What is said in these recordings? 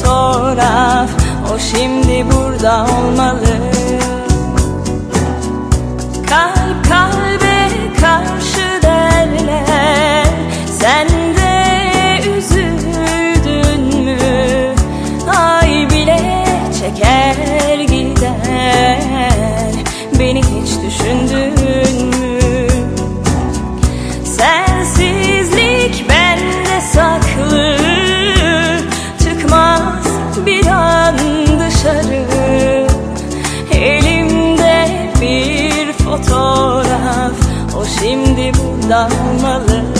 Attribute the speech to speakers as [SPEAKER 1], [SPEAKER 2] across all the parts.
[SPEAKER 1] fotoğraf O şimdi burada olmalı şimdi burada olmalı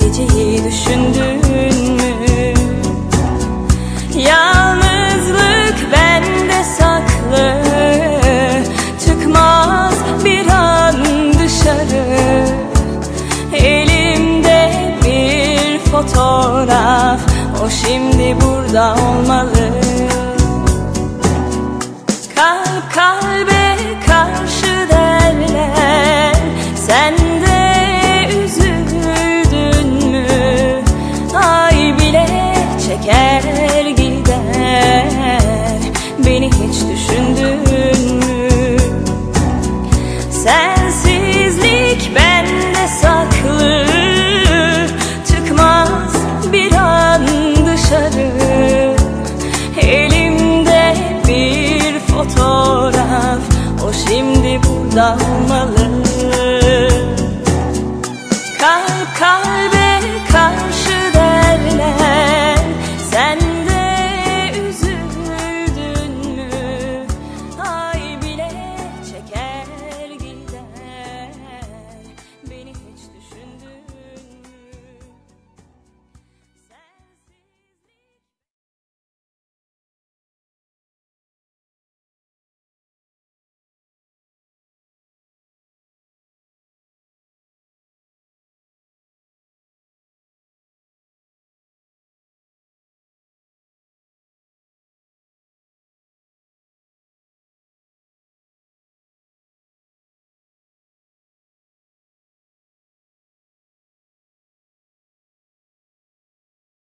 [SPEAKER 1] Geceyi düşündün Yalnızlık bende saklı. Çıkmaz bir an dışarı. Elimde bir fotoğraf. O şimdi burada olmalı şimdi burada olmalı